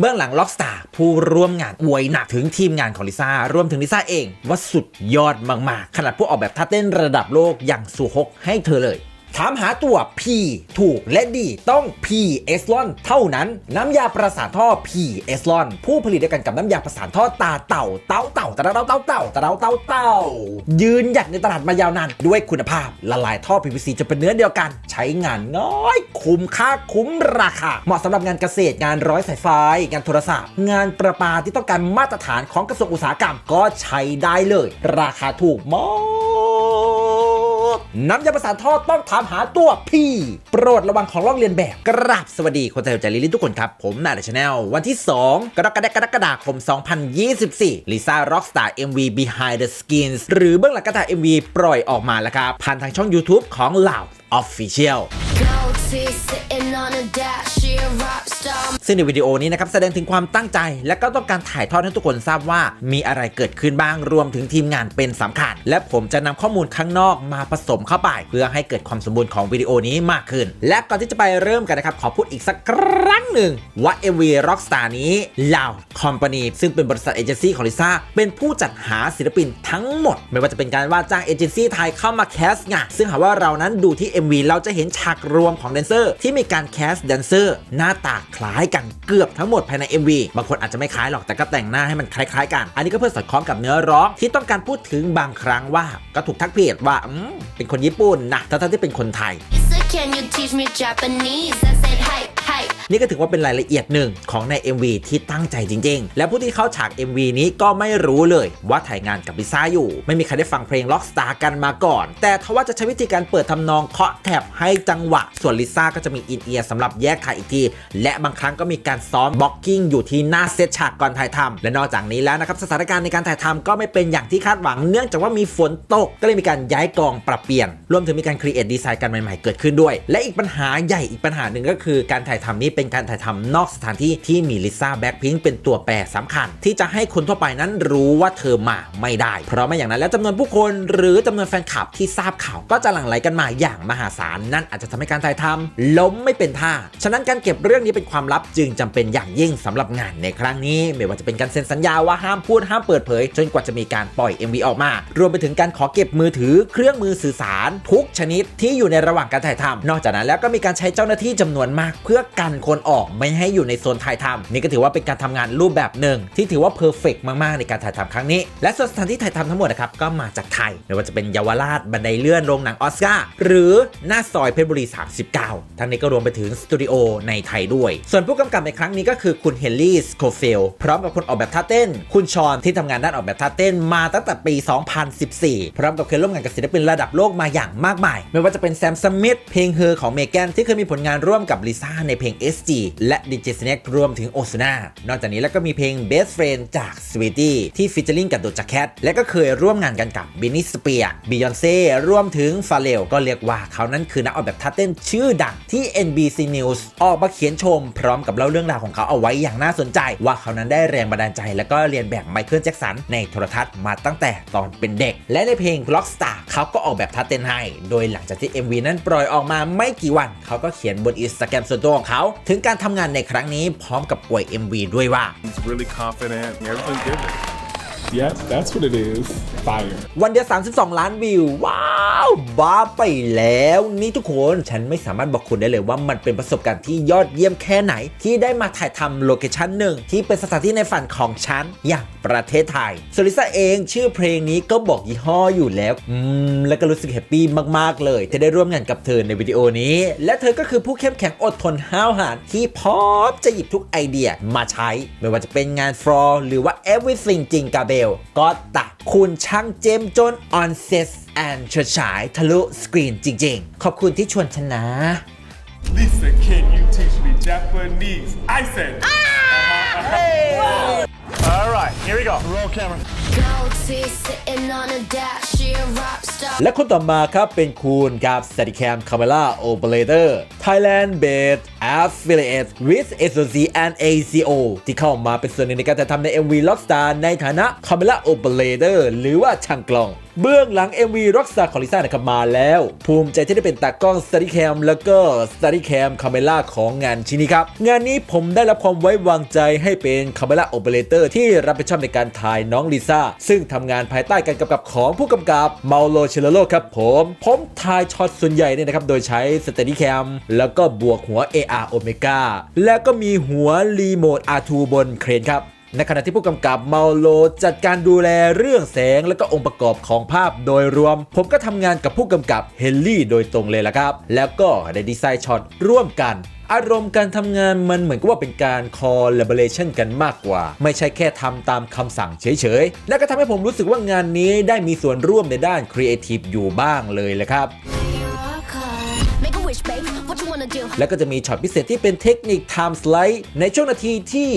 เบื้องหลังล็อกสตาร์ผู้ร่วมงานอวยหนักถึงทีมงานของลิซ่ารวมถึงลิซ่าเองว่าสุดยอดมากๆ ขนาดผู้ออกแบบท่าเต้นระดับโลกอย่างสุฮกให้เธอเลย ถามหาตัว P ถูกและดีต้อง P e s l o n เท่านั้น น้ำยาประสานท่อ P e s l o n ผู้ผลิตเดียวกันกับน้ำยาประสานท่อตาเต่าเต่าเต่าตะเต่าเต่าเต่าตะเต่าเต่าเต่ายืนหยัดในตลาดมายาวนานด้วยคุณภาพละลายท่อ PVC จะเป็นเนื้อเดียวกัน ใช้งานง่ายคุ้มค่าคุ้มราคา เหมาะสำหรับงานเกษตรงานร้อยสายไฟ งานโทรศัพท์ งานประปาที่ต้องการมาตรฐานของกระทรวงอุตสาหกรรม ก็ใช้ได้เลย ราคาถูกมาก น้ำยาประสานท่อต้องถามหาตัวพี่ โปรดระวังของลอกเลียนแบบ กราบสวัสดีคนไทยใจลิลิทุกคนครับ ผมนาดชแนลวันที่ 2 กรกฎากรคม 2024ลิซ่าร็อกสตาร์ MV Behind the Skins หรือเบื้องหลังการถ่าย MV ปล่อยออกมาแล้วครับผ่านทางช่อง YouTube ของเหล่า Official ซึ่งในวิดีโอนี้นะครับแสดงถึงความตั้งใจและก็ต้องการถ่ายทอดให้ทุกคนทราบว่า มีอะไรเกิดขึ้นบ้างรวมถึงทีมงานเป็นสำคัญ และผมจะนำข้อมูลข้างนอกมาผสมเข้าไป เพื่อให้เกิดความสมบูรณ์ของวิดีโอนี้มากขึ้น และก่อนที่จะไปเริ่มกันนะครับ ขอพูดอีกสักครั้งหนึ่งว่า MV Rockstar นี้เหล่าคอมพานีซึ่งเป็นบริษัทเอเจนซี่ของลิซ่าเป็นผู้จัดหาศิลปินทั้งหมด ไม่ว่าจะเป็นการว่าจ้างเอเจนซี่ไทยเข้ามาแคสต์งานซึ่งหากว่าเรานั้นดูที่ MV เราจะเห็นฉากรวมของดนเซอร์ที่มีการแคสต์แดนเซอร์หน้าตาคล้ายกันเกือบทั้งหมดภายใน MV บางคนอาจจะไม่คล้ายหรอกแต่ก็แต่งหน้าให้มันคล้ายๆกัน อันนี้ก็เพื่อสอดคล้องกับเนื้อร้องที่ต้องการพูดถึงบางครั้งว่าก็ถูกทักเพจว่าเป็นคนญี่ปุ่นนะทั้งที่เป็นคนไทย can you teach me Japanese? I said, hi, hi. นี่ก็ถือว่าเป็นรายละเอียดหนึ่งของใน MV ที่ตั้งใจจริง ๆ และผู้ที่เข้าฉาก MV นี้ก็ไม่รู้เลยว่าถ่ายงานกับลิซ่าอยู่ ไม่มีใครได้ฟังเพลง Rockstar กันมาก่อน แต่ทว่าจะใช้วิธีการเปิดทำนองเคาะแถบให้จังหวะ ส่วนลิซ่าก็จะมีอินเอียร์สำหรับแยกถ่ายอีกที และบางครั้งก็มีการซ้อมบล็อกกิ้งอยู่ที่หน้าเซตฉากก่อนถ่ายทำและนอกจากนี้แล้วนะครับสถานการณ์ในการถ่ายทำก็ไม่เป็นอย่างที่คาดหวัง เนื่องจากว่ามีฝนตกก็เลยมีการย้ายกองปรับเปลี่ยนรวมถึงมีการครีเอทดีไซน์กันใหม่ๆเกิดขึ้นด้วย และอีกปัญหาใหญ่อีกปัญหาหนึ่งก็คือการถ่ายทำนี้เป็นการถ่ายทำนอกสถานที่ที่มีลิซ่าแบ็คพิงเป็นตัวแปรสำคัญ ที่จะให้คนทั่วไปนั้นรู้ว่าเธอมาไม่ได้ เพราะไม่อย่างนั้นแล้วจำนวนผู้คนหรือจำนวนแฟนคลับที่ทราบข่าวก็จะหลั่งไหลกันมาอย่างมหาศาลนั่นอาจจะทำให้การถ่ายทำล้มไม่เป็นท่า ฉะนั้นการเก็บเรื่องนี้เป็นความลับจึงจำเป็นอย่างยิ่งสำหรับงานในครั้งนี้ไม่ว่าจะเป็นการเซ็นสัญญาว่าห้ามพูดห้ามเปิดเผย จนกว่าจะมีการปล่อย MV ออกมา รวมไปถึงการขอเก็บมือถือเครื่องมือสื่อสาร ทุกชนิดที่อยู่ในระหว่างการถ่ายทำนอกจากนั้นแล้วก็มีการใช้เจ้าหน้าที่จำนวนมาก เพื่อกันคนออกไม่ให้อยู่ในโซนถ่ายทำนี่ก็ถือว่าเป็นการทำงานรูปแบบหนึ่ง ที่ถือว่าเพอร์เฟกมากๆในการถ่ายทำครั้งนี้ และส่วนสถานที่ถ่ายทำทั้งหมดนะครับก็มาจากไทยไม่ว่าจะเป็นเยาวราชบันไดเลื่อนโรงหนังออสการ์หรือหน้าซอยเพชรบุรี 39 ทั้งนี้ก็รวมไปถึงสตูดิโอในไทยด้วย ส่วนผู้กำกับในครั้งนี้ก็คือคุณเฮนรี่สโคเฟลพร้อมกับคนออกแบบท่าเต้น คุณชอนที่ทำงานด้านออกแบบท่าเต้นมาตั้งแต่ปี 2014 พร้อมกับเคยร่วมงานกับศิลปินระดับโลกมาอย่างมากมาย ไม่ว่าจะเป็นแซมสมิธเพลงเฮอของเมแกนที่เคยมีผลงานร่วมกับลิซ่าในเพลง SG และดิจิสเน็กรวมถึงโอซูนานอกจากนี้แล้วก็มีเพลง Best Friend จาก Sweetie ที่ฟิชเจอร์ลิงกับดูจาแคทและก็เคยร่วมงานกันกับบินนี่สเปียร์บิยอนเซ่รวมถึงฟาเรลก็เรียกว่าเขานั้นคือนักออกแบบท่าเต้นชื่อดังที่ NBC News ออกมาเขียนชม พร้อมกับเล่าเรื่องราวของเขาเอาไว้อย่างน่าสนใจ ว่าเขานั้นได้แรงบันดาลใจ และก็เรียนแบบไมเคิลแจ็คสันในโทรทัศน์มาตั้งแต่ตอนเป็นเด็ก และในเพลง Rockstar เขาก็ออกแบบท่าเต้นให้ โดยหลังจากที่ MV นั้นปล่อยออกมาไม่กี่วัน เขาก็เขียนบนอินสตาแกรมส่วนตัวของเขาถึงการทำงานในครั้งนี้พร้อมกับอวย MV ด้วยว่า He's really confident. Everything's given. Yep, that's what it is. Fire. วันเดียว 32 ล้านวิว ว้าว บ้าไปแล้ว นี่ทุกคนฉันไม่สามารถบอกคุณได้เลยว่ามันเป็นประสบการณ์ที่ยอดเยี่ยมแค่ไหน ที่ได้มาถ่ายทำโลเคชั่นหนึ่ง ที่เป็นสถานที่ในฝันของฉัน อย่างประเทศไทยโซลิซ่าเองชื่อเพลงนี้ก็บอกยี่ห้ออยู่แล้ว อืม แล้วก็รู้สึกแฮปปี้มาก ๆ เลย ที่ได้ร่วมงานกับเธอในวิดีโอนี้ และเธอก็คือผู้เข้มแข็งอดทนห้าวหาญที่พร้อมจะหยิบทุกไอเดียมาใช้ ไม่ว่าจะเป็นงานฟลอร์หรือว่า everything จริงกาเบล ก็ตักคุณช่างเจมจน on set and เฉิดฉายทะลุสกรีนจริงๆ ขอบคุณที่ชวนชนะ Lisa, can you teach me Japanese? I said. All right, here we go. Roll camera. และคนต่อมาครับเป็นคุณกับ s t a d i c a m Camera Operator Thailand based affiliate with SOC and ACO ที่เข้ามาเป็นส่วนหนึ่งในการถ่ายทำใน MV Rockstar ในฐานะ Camera Operator หรือว่าช่างกล้องเบื้องหลัง MV Rockstar ของลิซ่านะครับมาแล้ว ภูมิใจที่ได้เป็นตากล้อง Steadicam แล้วก็ Steadicam Camera ของงานชิ้นนี้ครับ งานนี้ผมได้รับความไว้วางใจให้เป็น Camera Operator ที่รับผิดชอบในการถ่ายน้องลิซ่าซึ่งทำงานภายใต้การกำกับของผู้กำกับเมาโลเชลโลครับผม ผมถ่ายช็อตส่วนใหญ่เนี่ยนะครับ โดยใช้สเตนิแคมแล้วก็บวกหัว AR Omega แล้วก็มีหัวรีโมท R2 บนเครนครับ ในขณะที่ผู้กำกับเมาโลจัดการดูแลเรื่องแสงและก็องค์ประกอบของภาพโดยรวม ผมก็ทำงานกับผู้กำกับเฮนรี่โดยตรงเลยละครับ แล้วก็ได้ดีไซน์ช็อตร่วมกัน อารมณ์การทำงานมันเหมือนกับว่าเป็นการ collaboration กันมากกว่า ไม่ใช่แค่ทำตามคำสั่งเฉยๆ และก็ทำให้ผมรู้สึกว่างานนี้ได้มีส่วนร่วมในด้าน Creative อยู่บ้างเลยแหละครับ แล้วก็จะมีช็อตพิเศษที่เป็นเทคนิค Time Slide ในช่วงนาทีที่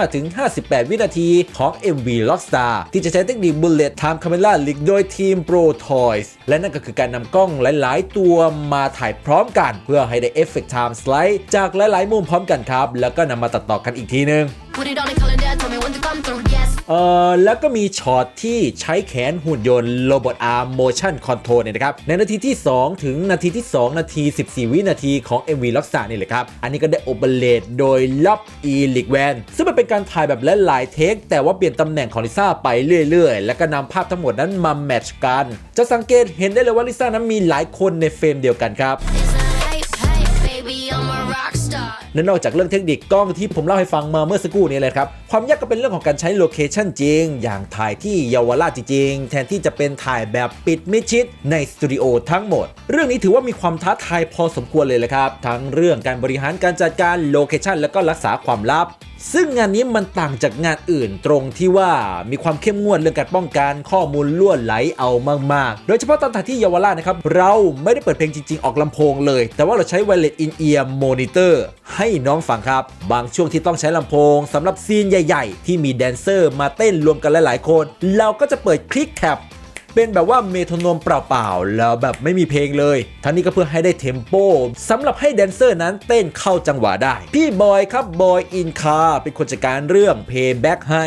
55-58 วินาทีของ MV Rockstar ที่จะใช้เทคนิค Bullet Time Camera Rig โดยทีม Pro Toys และนั่นก็คือการนำกล้องหลาย ๆ ตัวมาถ่ายพร้อมกัน เพื่อให้ได้เอฟเฟกต์ Time Slide จากหลาย ๆ มุมพร้อมกันครับ แล้วก็นำมาตัดต่อกันอีกทีนึง Put it on the calendar. Tell me when to come through. Yes. เอ่อแล้วก็มีช็อตที่ใช้แขนหุ่นยนต์ Robot Arm Motion Control เนี่ยนะครับ ในนาทีที่ 2 ถึงนาทีที่ 2 นาที 14 วินาทีของ MV Rockstar นี่แหละครับ อันนี้ก็ได้โอเปเรตโดยล็อบอีลิกแวนซึ่งมันเป็นการถ่ายแบบหลายเทค แต่ว่าเปลี่ยนตำแหน่งของลิซ่าไปเรื่อยๆ แล้วก็นำภาพทั้งหมดนั้นมาแมทช์กัน จะสังเกตเห็นได้เลยว่าลิซ่านั้นมีหลายคนในเฟรมเดียวกันครับ และนอกจากเรื่องเทคนิคกล้องที่ผมเล่าให้ฟังมาเมื่อสักครู่นี้เลยครับ ความยากก็เป็นเรื่องของการใช้โลเคชันจริง อย่างถ่ายที่เยาวราชจริง แทนที่จะเป็นถ่ายแบบปิดมิดชิดในสตูดิโอทั้งหมด เรื่องนี้ถือว่ามีความท้าทายพอสมควรเลยแหละครับ ทั้งเรื่องการบริหารการจัดการโลเคชันและก็รักษาความลับซึ่งงานนี้มันต่างจากงานอื่นตรงที่ว่ามีความเข้มงวดเรื่องการป้องกันข้อมูลล่วไหลเอามาก ๆ โดยเฉพาะตอนถ่ายที่เยาวราชนะครับ เราไม่ได้เปิดเพลงจริง ๆ ออกลำโพงเลย แต่ว่าเราใช้ wireless in ear monitor ใให้น้องฟังครับ บางช่วงที่ต้องใช้ลำโพงสำหรับซีนใหญ่ ๆ ที่มีแดนเซอร์มาเต้นรวมกันหลายๆคน เราก็จะเปิดคลิกแคปเป็นแบบว่าเมโทรโนมเปล่าๆ แล้วแบบไม่มีเพลงเลย ทั้งนี้ก็เพื่อให้ได้เทมโปสำหรับให้แดนเซอร์นั้นเต้นเข้าจังหวะได้ พี่บอยครับบอยอินคาเป็นคนจัดการเรื่องเพย์แบ็กให้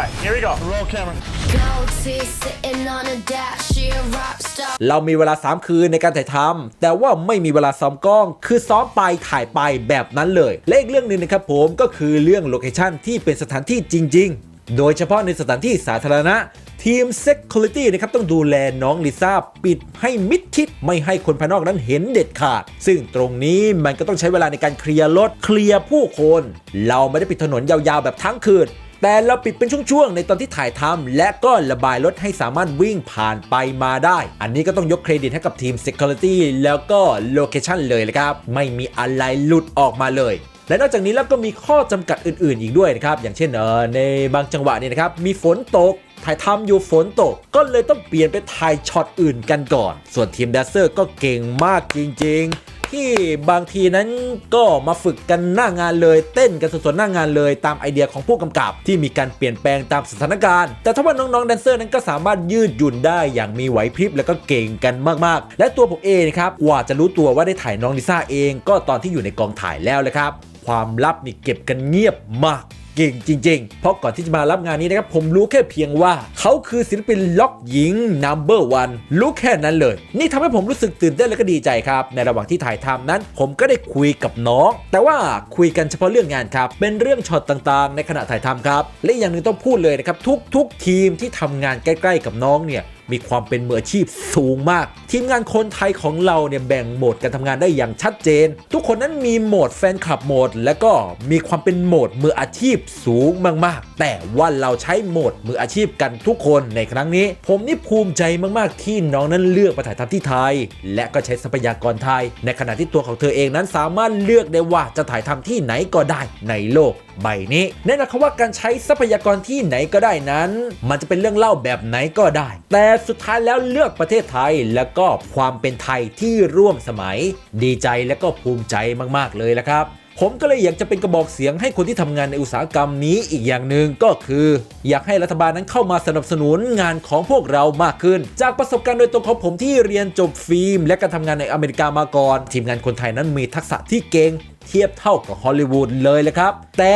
right, here we go. Roll camera. Goatee sitting on a dash. She a rock star. เรามีเวลา 3 คืนในการถ่ายทำแต่ว่าไม่มีเวลาซ้อมกล้อง คือซ้อมไปถ่ายไปแบบนั้นเลย และอีกเรื่องหนึ่งนะครับผมก็คือเรื่องโลเคชันที่เป็นสถานที่จริง ๆ โดยเฉพาะในสถานที่สาธารณะทีม Security นะครับต้องดูแลน้องลิซ่าปิดให้มิดชิดไม่ให้คนภายนอกนั้นเห็นเด็ดขาด ซึ่งตรงนี้มันก็ต้องใช้เวลาในการเคลียร์รถเคลียร์ผู้คน เราไม่ได้ปิดถนนยาวๆแบบทั้งคืน แต่เราปิดเป็นช่วงๆในตอนที่ถ่ายทำและก็ระบายรถให้สามารถวิ่งผ่านไปมาได้ อันนี้ก็ต้องยกเครดิตให้กับทีม Security แล้วก็ Location เลยนะครับ ไม่มีอะไรหลุดออกมาเลยและนอกจากนี้แล้วก็มีข้อจำกัดอื่นๆ อีกด้วยนะครับ อย่างเช่นเออในบางจังหวะเนี่ยนะครับ มีฝนตก ถ่ายทำอยู่ฝนตก ก็เลยต้องเปลี่ยนไปถ่ายช็อตอื่นกันก่อน ส่วนทีมแดเซอร์ก็เก่งมากจริง ๆ ที่บางทีนั้นก็มาฝึกกันหน้างานเลย เต้นกันสดๆหน้างานเลยตามไอเดียของผู้กำกับ ที่มีการเปลี่ยนแปลงตามสถานการณ์ แต่ถ้าว่าน้องๆแดนเซอร์นั้นก็สามารถยืดหยุ่นได้อย่างมีไหวพริบแล้วก็เก่งกันมากๆ และตัวผมเองนะครับกว่าจะรู้ตัวว่าได้ถ่ายน้องลิซ่าเอง ก็ตอนที่อยู่ในกองถ่ายแล้วเลยครับความลับนี่เก็บกันเงียบมาก เก่งจริง ๆ เพราะก่อนที่จะมารับงานนี้นะครับผมรู้แค่เพียงว่า เขาคือศิลปินล็อกหญิง number one รู้แค่นั้นเลย นี่ทำให้ผมรู้สึกตื่นเต้นและก็ดีใจครับ ในระหว่างที่ถ่ายทำนั้น ผมก็ได้คุยกับน้อง แต่ว่าคุยกันเฉพาะเรื่องงานครับเป็นเรื่องช็อตต่างๆ ในขณะถ่ายทำครับและอย่างหนึ่งต้องพูดเลยนะครับทุกๆ ทีมที่ทำงานใกล้ ๆ กับน้องเนี่ย มีความเป็นมืออาชีพสูงมาก ทีมงานคนไทยของเราเนี่ยแบ่งโหมดการทำงานได้อย่างชัดเจน ทุกคนนั้นมีโหมดแฟนคลับโหมด และก็มีความเป็นโหมดมืออาชีพสูงมากๆ แต่ว่าเราใช้โหมดมืออาชีพกันทุกคนในครั้งนี้ ผมนี่ภูมิใจมากๆ ที่น้องนั้นเลือกมาถ่ายทำที่ไทย และก็ใช้ทรัพยากรไทย ในขณะที่ตัวของเธอเองนั้นสามารถเลือกได้ว่าจะถ่ายทำที่ไหนก็ได้ในโลก ใบนี้แน่นอนครับว่าการใช้ทรัพยากรที่ไหนก็ได้นั้น มันจะเป็นเรื่องเล่าแบบไหนก็ได้ แต่สุดท้ายแล้วเลือกประเทศไทยแล้วก็ความเป็นไทยที่ร่วมสมัย ดีใจและก็ภูมิใจมากๆเลยละครับ ผมก็เลยอยากจะเป็นกระบอกเสียงให้คนที่ทำงานในอุตสาหกรรมนี้อีกอย่างหนึ่งก็คือ อยากให้รัฐบาลนั้นเข้ามาสนับสนุนงานของพวกเรามากขึ้น จากประสบการณ์โดยตรงของผมที่เรียนจบฟิล์ม และการทำงานในอเมริกามาก่อน ทีมงานคนไทยนั้นมีทักษะที่เก่งเทียบเท่ากับฮอลลีวูดเลยเลยครับ แต่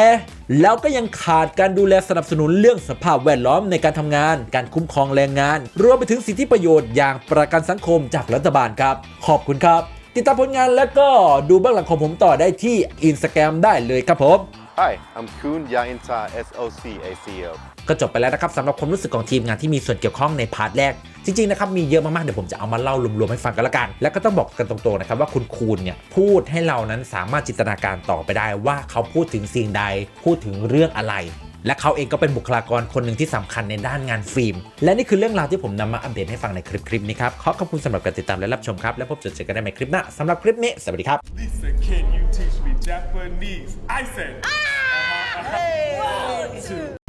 แล้วก็ยังขาดการดูแลสนับสนุนเรื่องสภาพแวดล้อมในการทำงาน การคุ้มครองแรงงาน รวมไปถึงสิทธิประโยชน์อย่างประกันสังคมจากรัฐบาลครับ ขอบคุณครับ ติดตามผลงานแล้วก็ดูเบื้องหลังของผมต่อได้ที่ Instagram ได้เลยครับผม Hi, I'm Kun Yainta S O C A C O. ก็จบไปแล้วนะครับสำหรับความรู้สึกของทีมงานที่มีส่วนเกี่ยวข้องในพาร์ทแรก จริง ๆ นะครับ มีเยอะมาก ๆ เดี๋ยวผมจะเอามาเล่ารวม ๆ ให้ฟังกันละกัน แล้วก็ต้องบอกกันตรง ๆ นะครับ ว่าคุณคูณเนี่ย พูดให้เรานั้นสามารถจินตนาการต่อไปได้ว่าเขาพูดถึงสิ่งใด พูดถึงเรื่องอะไร และเขาเองก็เป็นบุคลากรคนหนึ่งที่สำคัญในด้านงานฟิล์ม และนี่คือเรื่องราวที่ผมนำมาอัปเดตให้ฟังในคลิปๆนี้ครับ ขอขอบคุณสำหรับการติดตามและรับชมครับ แล้วพบเจอกันได้ในคลิปหน้าสำหรับคลิปนี้ สวัสดีครับ Lisa, can you teach me Japanese? I said. Uh-huh, uh-huh. One, two.